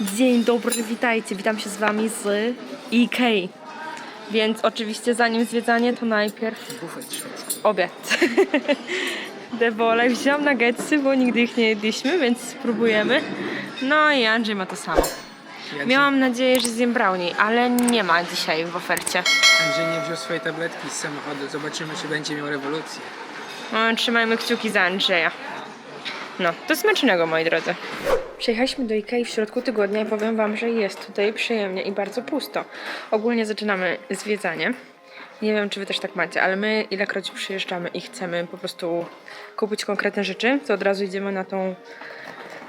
Dzień dobry, witajcie. Witam się z wami z EK. Więc oczywiście zanim zwiedzanie, to najpierw obiad. Debole wziąłam nuggetsy, bo nigdy ich nie jedliśmy, więc spróbujemy. No i Andrzej ma to samo. Miałam nadzieję, że zjem brownie, ale nie ma dzisiaj w ofercie. Andrzej nie wziął swojej tabletki z samochodu. Zobaczymy, czy będzie miał rewolucję. No, trzymajmy kciuki za Andrzeja. No, to smacznego, moi drodzy. Przyjechaliśmy do Ikei w środku tygodnia i powiem wam, że jest tutaj przyjemnie i bardzo pusto. Ogólnie zaczynamy zwiedzanie. Nie wiem, czy wy też tak macie, ale my ilekroć przyjeżdżamy i chcemy po prostu kupić konkretne rzeczy, to od razu idziemy na tą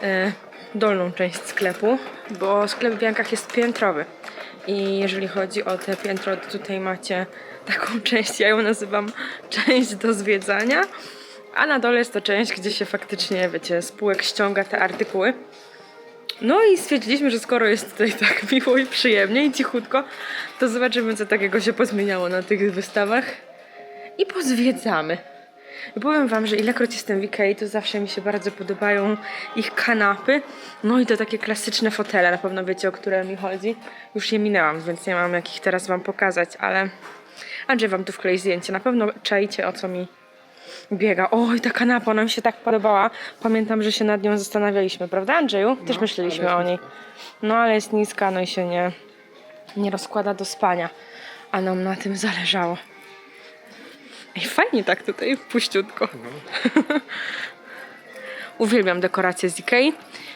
e, dolną część sklepu, bo sklep w Jankach jest piętrowy. I jeżeli chodzi o te piętro, to tutaj macie taką część, ja ją nazywam część do zwiedzania, a na dole jest to część, gdzie się faktycznie, wiecie, z półek ściąga te artykuły. No i stwierdziliśmy, że skoro jest tutaj tak miło i przyjemnie i cichutko, to zobaczymy, co takiego się pozmieniało na tych wystawach i pozwiedzamy. I powiem wam, że ilekroć jestem w Ikei, to zawsze mi się bardzo podobają ich kanapy. No i to takie klasyczne fotele, na pewno wiecie, o które mi chodzi. Już je minęłam, więc nie mam jakich teraz wam pokazać, ale Andrzej wam tu wklei zdjęcie. Na pewno czajcie, o co mi biega. Oj, ta kanapa, ona mi się tak podobała. Pamiętam, że się nad nią zastanawialiśmy, prawda Andrzeju? Też No, myśleliśmy o niej. No ale jest niska, no i się nie, nie rozkłada do spania. A nam na tym zależało. Ej, fajnie tak tutaj, puściutko. Uwielbiam dekoracje z Ikei,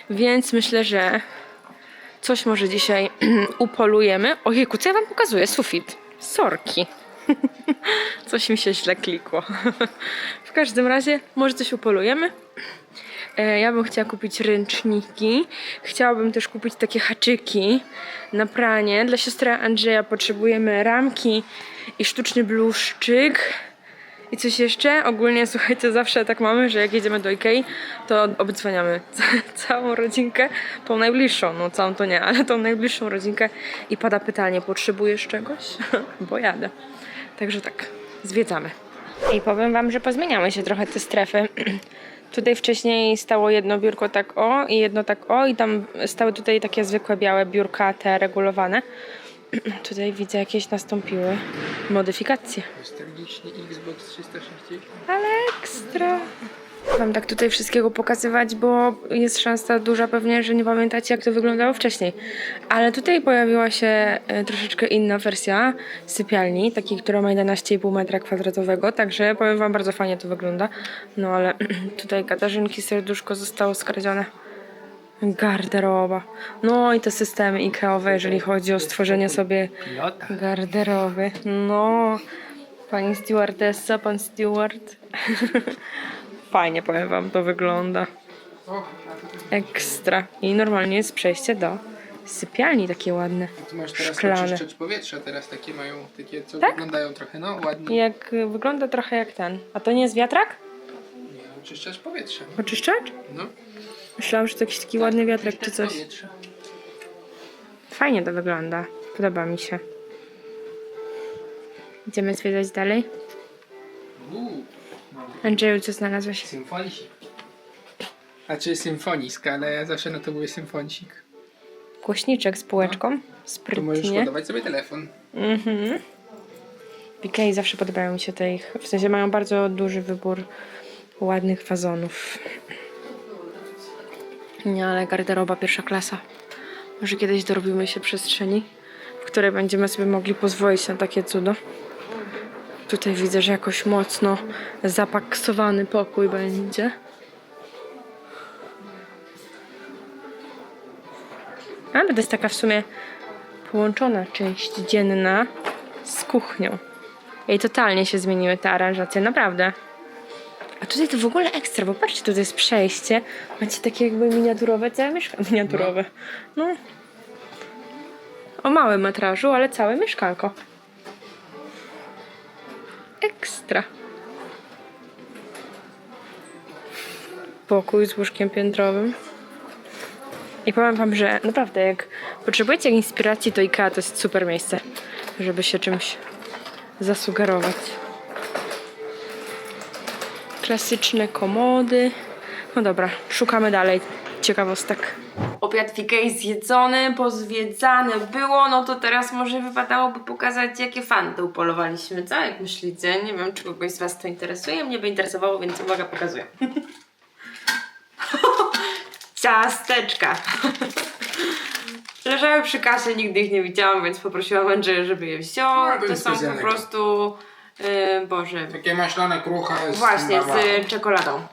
więc myślę, że coś może dzisiaj upolujemy. Ojejku, co ja wam pokazuję? Sufit. Sorki. Coś mi się źle klikło. W każdym razie może coś upolujemy. E, Ja bym chciała kupić ręczniki. Chciałabym też kupić takie haczyki na pranie. Dla siostry Andrzeja potrzebujemy ramki i sztuczny bluszczyk. I coś jeszcze? Ogólnie słuchajcie, zawsze tak mamy, że jak jedziemy do Ikei, to obdzwaniamy ca- całą rodzinkę, tą najbliższą, no całą to nie, ale tą najbliższą rodzinkę i pada pytanie, potrzebujesz czegoś? Bo jadę. Także tak, zwiedzamy. I powiem wam, że pozmieniały się trochę te strefy. Tutaj wcześniej stało jedno biurko tak o i jedno tak o i tam stały tutaj takie zwykłe białe biurka, te regulowane. Tutaj widzę jakieś nastąpiły modyfikacje. Nostalgiczny Xbox 360. Ale ekstra. Wam tak tutaj wszystkiego pokazywać, bo jest szansa duża pewnie, że nie pamiętacie jak to wyglądało wcześniej. Ale tutaj pojawiła się e, troszeczkę inna wersja sypialni, takiej, która ma 11,5 metra kwadratowego, także powiem wam bardzo fajnie to wygląda. No ale tutaj Katarzynki serduszko zostało skradzione. Garderoba. No i te systemy Ikeowe, jeżeli chodzi o stworzenie sobie garderoby. No, pani stewardessa, pan steward. Fajnie, powiem wam, to wygląda. Ekstra. I normalnie jest przejście do sypialni takie ładne. masz teraz Szklane. oczyszczacz powietrza. Teraz takie mają, takie co Tak? wyglądają trochę, no ładnie. Jak y, wygląda trochę jak ten. A to nie jest wiatrak? Nie, oczyszczacz powietrza. Oczyszczacz? No. Myślałam, że to jakiś taki ładny wiatrak czy coś. powietrza. Fajnie to wygląda. Podoba mi się. Idziemy zwiedzać dalej. Uuu. Andrzeju, co znalazłeś? Symfonisik. A czy symfonisk, ale ja zawsze na to mówię symfonisik. Głośniczek z półeczką. Tu możesz Sprytnie. ładować sobie telefon. Mhm. Ikei zawsze podobają mi się te ich, w sensie mają bardzo duży wybór ładnych wazonów. Nie, ale garderoba pierwsza klasa. Może kiedyś dorobimy się przestrzeni, w której będziemy sobie mogli pozwolić na takie cudo. Tutaj widzę, że jakoś mocno zapaksowany pokój będzie. Ale to jest taka w sumie połączona część dzienna z kuchnią. I totalnie się zmieniły te aranżacje, naprawdę. A tutaj to w ogóle ekstra, bo patrzcie, tutaj jest przejście. Macie takie jakby miniaturowe całe mieszkanie. Miniaturowe. No. O małym metrażu, ale całe mieszkanko. Ekstra. Pokój z łóżkiem piętrowym. I powiem wam, że naprawdę jak potrzebujecie inspiracji, to IKEA to jest super miejsce, żeby się czymś zasugerować. Klasyczne komody. No dobra, szukamy dalej ciekawostek. Obiad w Ikei zjedzony, pozwiedzane było, no to teraz może wypadałoby pokazać, jakie fanty upolowaliśmy, co? Jak myślicie? Nie wiem, czy kogoś z Was to interesuje, mnie by interesowało, więc uwaga, pokazuję. Ciasteczka. Leżały przy kasie, nigdy ich nie widziałam, więc poprosiłam Andrzeja, żeby je wziął. No, to są po prostu, yy, Boże, Takie maślane krucha z właśnie z czekoladą.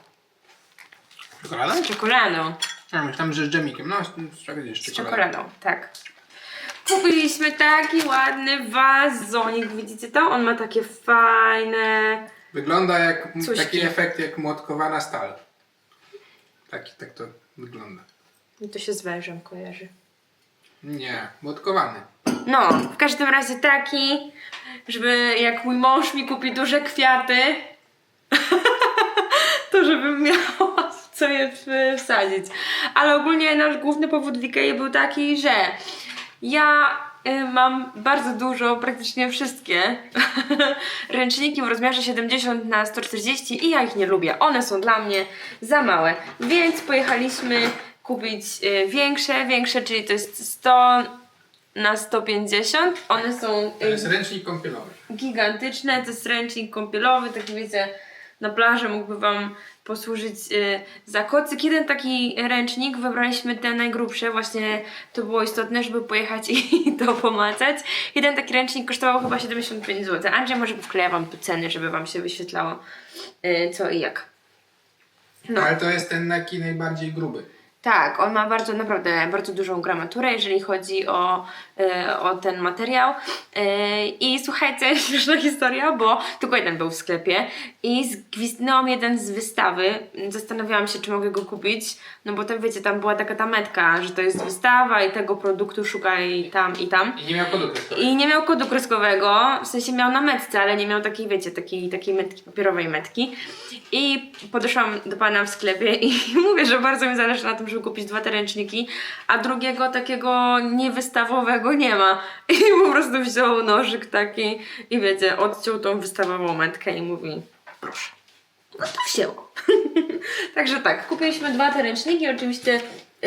Czekoladą? Z czekoladą. A, myślałem, że z dżemikiem. No, z, czegoś jeszcze. Z czekoladą, tak. Kupiliśmy taki ładny wazonik, widzicie to? On ma takie fajne... Wygląda jak taki efekt jak młotkowana stal. Taki, tak to wygląda. I to się z wężem kojarzy. Nie, młotkowany. No, w każdym razie taki, żeby jak mój mąż mi kupi duże kwiaty, to żebym miała w co je wsadzić. Ale ogólnie nasz główny powód w Ikei był taki, że ja y, mam bardzo dużo, praktycznie wszystkie ręczniki w rozmiarze 70 na 140 i ja ich nie lubię. One są dla mnie za małe. Więc pojechaliśmy kupić y, większe, większe, czyli to jest 100 na 150. One są To y, jest ręcznik kąpielowy. gigantyczne, to jest ręcznik kąpielowy, taki wiecie, na plaży mógłby Wam posłużyć y, za kocyk. Jeden taki ręcznik, wybraliśmy te najgrubsze, właśnie to było istotne, żeby pojechać i to pomacać. Jeden taki ręcznik kosztował chyba 75 zł. Andrzej może wkleja Wam tu ceny, żeby Wam się wyświetlało y, co i jak. No. Ale to jest ten taki najbardziej gruby. Tak, on ma bardzo, naprawdę bardzo dużą gramaturę, jeżeli chodzi o, e, o ten materiał. E, I słuchajcie, śmieszna historia, bo tylko jeden był w sklepie i zgwizdnęłam jeden z wystawy. Zastanawiałam się, czy mogę go kupić, no bo tam wiecie, tam była taka ta metka, że to jest wystawa i tego produktu szukaj tam i tam. I nie miał kodu testowy. I nie miał kodu kreskowego, w sensie miał na metce, ale nie miał takiej, wiecie, takiej, takiej metki, papierowej metki. I podeszłam do pana w sklepie i mówię, że bardzo mi zależy na tym, żeby kupić dwa te ręczniki, a drugiego takiego niewystawowego nie ma. I po prostu wziął nożyk taki i wiecie, odciął tą wystawową metkę i mówi, proszę. No to wzięło. Także tak, kupiliśmy dwa te ręczniki, oczywiście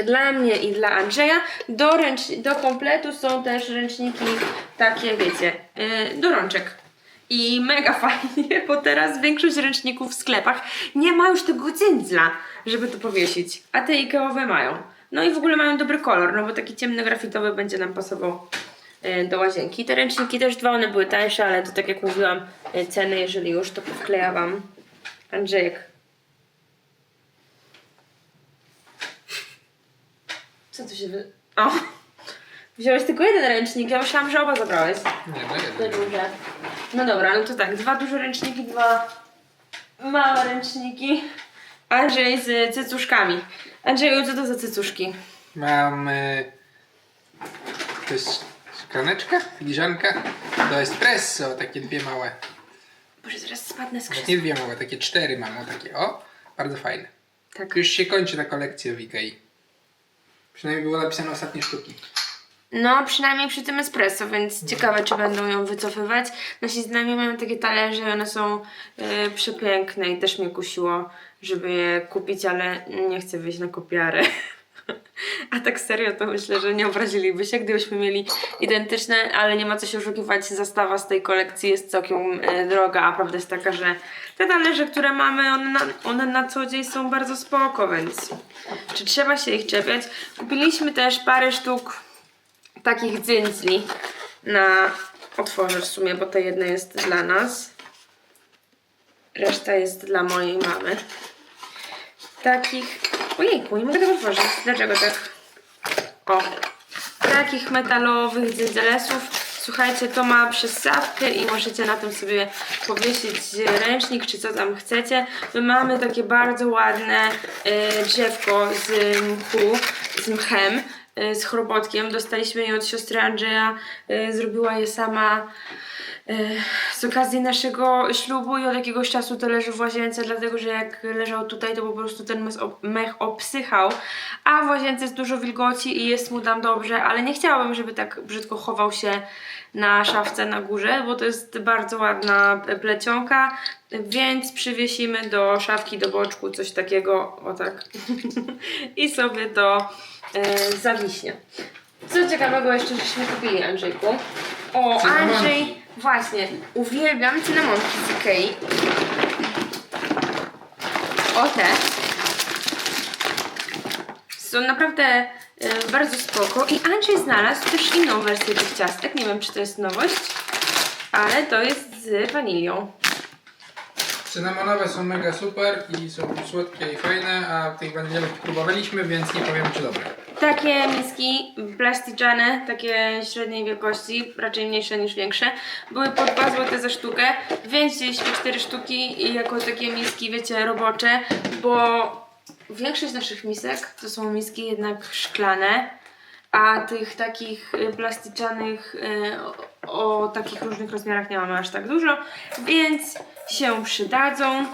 dla mnie i dla Andrzeja. Do, ręcz, do kompletu są też ręczniki takie, wiecie, yy, do rączek. I mega fajnie, bo teraz większość ręczników w sklepach nie ma już tego dzędzla, żeby to powiesić, a te Ikeowe mają. No i w ogóle mają dobry kolor, no bo taki ciemny grafitowy będzie nam pasował yy, do łazienki. Te ręczniki też dwa, one były tańsze, ale to tak jak mówiłam, yy, ceny, jeżeli już, to wkleja Wam Andrzejek. Co tu się wy... O! Wziąłeś tylko jeden ręcznik, ja myślałam, że oba zabrałeś. Nie, no Te jeden. duże. No dobra, no to tak, dwa duże ręczniki, dwa małe ręczniki. Andrzej z cycuszkami. Andrzeju, co to za cycuszki? Mam... Y, to jest szklaneczka, filiżanka do espresso, takie dwie małe. Boże, zaraz spadnę z krzesła. nie dwie małe, takie cztery mam, o takie, o. Bardzo fajne. Tak. Już się kończy ta kolekcja w Ikei. Przynajmniej było napisane ostatnie sztuki. No, przynajmniej przy tym espresso, więc ciekawe, czy będą ją wycofywać. Nasi znajomi mają takie talerze i one są e, przepiękne i też mnie kusiło, żeby je kupić, ale nie chcę wyjść na kopiarę. A tak serio to myślę, że nie obraziliby się, gdybyśmy mieli identyczne, ale nie ma co się oszukiwać, zastawa z tej kolekcji jest całkiem e, droga, a prawda jest taka, że te talerze, które mamy, one na, one na co dzień są bardzo spoko, więc czy trzeba się ich czepiać? Kupiliśmy też parę sztuk takich dzyndzli na otworzę w sumie, bo to jedno jest dla nas. Reszta jest dla mojej mamy. Takich. Ojejku, nie mogę tego otworzyć. Dlaczego tak? O. Takich metalowych dzyndzlesów. Słuchajcie, to ma przystawkę i możecie na tym sobie powiesić ręcznik, czy co tam chcecie. My mamy takie bardzo ładne y, drzewko z mchu, z mchem, z chrobotkiem. Dostaliśmy je od siostry Andrzeja. Y, zrobiła je sama y, z okazji naszego ślubu i od jakiegoś czasu to leży w łazience, dlatego że jak leżał tutaj, to po prostu ten mech obsychał, a w łazience jest dużo wilgoci i jest mu tam dobrze, ale nie chciałabym, żeby tak brzydko chował się na szafce na górze, bo to jest bardzo ładna plecionka, więc przywiesimy do szafki, do boczku coś takiego, o tak, i sobie to yy, zawiśnie. Co ciekawego jeszcze żeśmy kupili, Andrzejku? O, Cynamonki. Andrzej, właśnie, uwielbiam cynamonki z Ikei. O te. Są naprawdę y, bardzo spoko. I Andrzej znalazł też inną wersję tych ciastek. Nie wiem, czy to jest nowość, ale to jest z wanilią. Cynamonowe są mega super i są słodkie i fajne, a tych waniliowych próbowaliśmy, więc nie powiem czy dobre. Takie miski plasticzane, takie średniej wielkości, raczej mniejsze niż większe, były po 2 zł za sztukę, więc wzięliśmy 4 sztuki jako takie miski, wiecie, robocze, bo większość naszych misek to są miski jednak szklane, a tych takich y, plastyczanych y, o, o takich różnych rozmiarach nie mamy aż tak dużo, więc się przydadzą.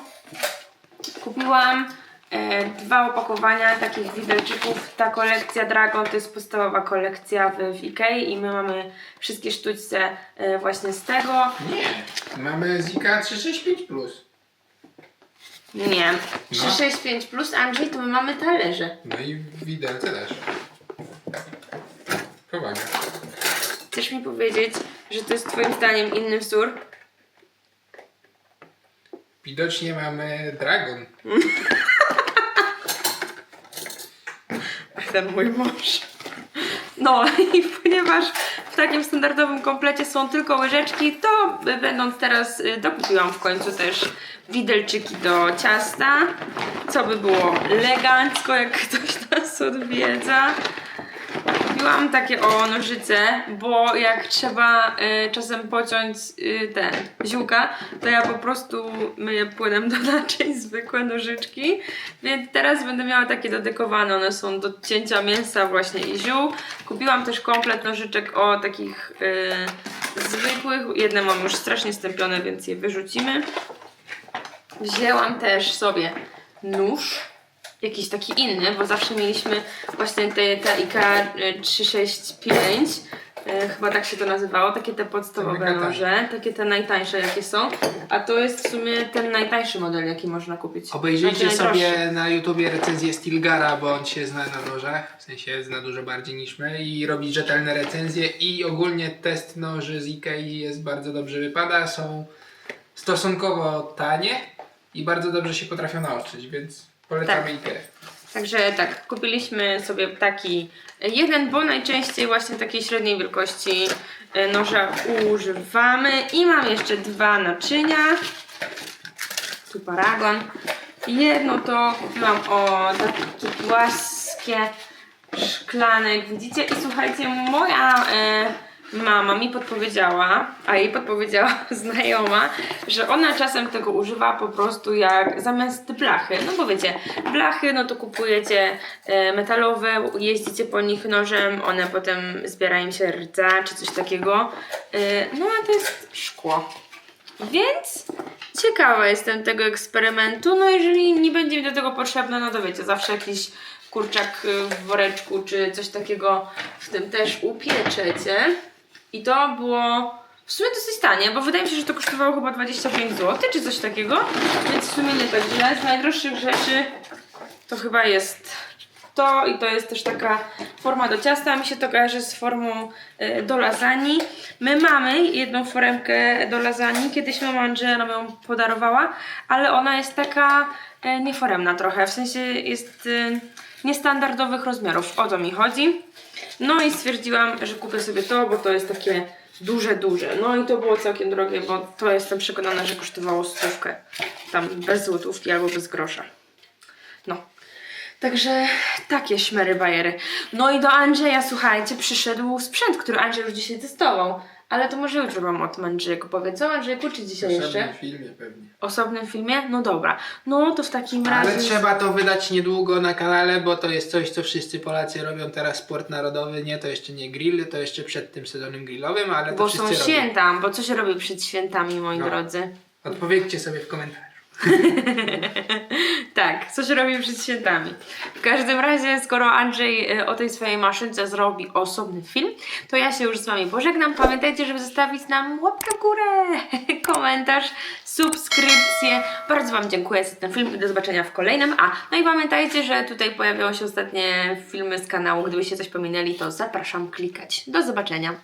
Kupiłam e, dwa opakowania takich widelczyków. Ta kolekcja Dragon to jest podstawowa kolekcja w, w Ikei i my mamy wszystkie sztućce e, właśnie z tego. Nie. Mamy Zika 365 Plus. Nie, No. 365 plus Andrzej to my mamy talerze. No i widelce też. Powaga. Chcesz mi powiedzieć, że to jest twoim zdaniem inny wzór? Widocznie mamy Dragon. ten mój mąż. No i ponieważ w takim standardowym komplecie są tylko łyżeczki, to będąc teraz y, dokupiłam w końcu też widelczyki do ciasta, co by było elegancko, jak ktoś nas odwiedza. Kupiłam takie o nożyce, bo jak trzeba y, czasem pociąć y, te ziółka, to ja po prostu myję płynem do naczyń zwykłe nożyczki. Więc teraz będę miała takie dedykowane, one są do cięcia mięsa właśnie i ziół. Kupiłam też komplet nożyczek o takich y, zwykłych. Jedne mam już strasznie stępione, więc je wyrzucimy. Wzięłam też sobie nóż jakiś taki inny, bo zawsze mieliśmy właśnie te, te IKEA y, 365, y, chyba tak się to nazywało, takie te podstawowe mega tanie. noże, takie te najtańsze jakie są, a to jest w sumie ten najtańszy model jaki można kupić. Obejrzyjcie Znaczy najdroższy. sobie na YouTubie recenzję Stilgara, bo on się zna na nożach, w sensie zna dużo bardziej niż my i robi rzetelne recenzje i ogólnie test noży z Ikei jest bardzo dobrze wypada, są stosunkowo tanie i bardzo dobrze się potrafią naostrzyć, więc polecamy Tak. Ikea. Także tak, kupiliśmy sobie taki jeden, bo najczęściej właśnie takiej średniej wielkości y, noża używamy. I mam jeszcze dwa naczynia. Tu paragon. Jedno to kupiłam o takie płaskie szklanek, widzicie? I słuchajcie, moja e, mama mi podpowiedziała, a jej podpowiedziała znajoma, że ona czasem tego używa po prostu jak zamiast blachy. No bo wiecie, blachy, no to kupujecie e, metalowe, jeździcie po nich nożem, one potem zbiera im się rdza czy coś takiego. E, no a to jest szkło. Więc ciekawa jestem tego eksperymentu. No jeżeli nie będzie mi do tego potrzebne, no to wiecie, zawsze jakiś kurczak w woreczku czy coś takiego w tym też upieczecie. I to było w sumie dosyć tanie, bo wydaje mi się, że to kosztowało chyba 25 zł czy coś takiego. Więc w sumie nie tak źle. Z najdroższych rzeczy to chyba jest to i to jest też taka forma do ciasta. Mi się to kojarzy z formą e, do lasagne. My mamy jedną foremkę do lasagne. Kiedyś mama nam ją podarowała, ale ona jest taka e, nieforemna trochę. W sensie jest e, niestandardowych rozmiarów. O to mi chodzi. No i stwierdziłam, że kupię sobie to, bo to jest takie duże, duże. No i to było całkiem drogie, bo to jestem przekonana, że kosztowało stówkę. Tam bez złotówki albo bez grosza. No. Także takie szmery bajery. No i do Andrzeja, słuchajcie, przyszedł sprzęt, który Andrzej już dzisiaj testował. Ale to może jutro wam o tym Andrzejku powie. Co Andrzejku, czy dzisiaj W jeszcze? osobnym filmie pewnie. Osobnym filmie? No dobra. No to w takim razie... Ale trzeba to wydać niedługo na kanale, bo to jest coś, co wszyscy Polacy robią teraz, sport narodowy. Nie, to jeszcze nie grill, to jeszcze przed tym sezonem grillowym, ale to Bo wszyscy są robią. święta, bo co się robi przed świętami, moi No. drodzy? Odpowiedzcie sobie w komentarzu. tak, coś robi przed świętami. W każdym razie, skoro Andrzej e, o tej swojej maszynce zrobi osobny film, to ja się już z Wami pożegnam. Pamiętajcie, żeby zostawić nam łapkę w górę, komentarz, subskrypcję. Bardzo Wam dziękuję za ten film i do zobaczenia w kolejnym. A, no i pamiętajcie, że tutaj pojawiają się ostatnie filmy z kanału. Gdybyście coś pominęli, to zapraszam klikać. Do zobaczenia.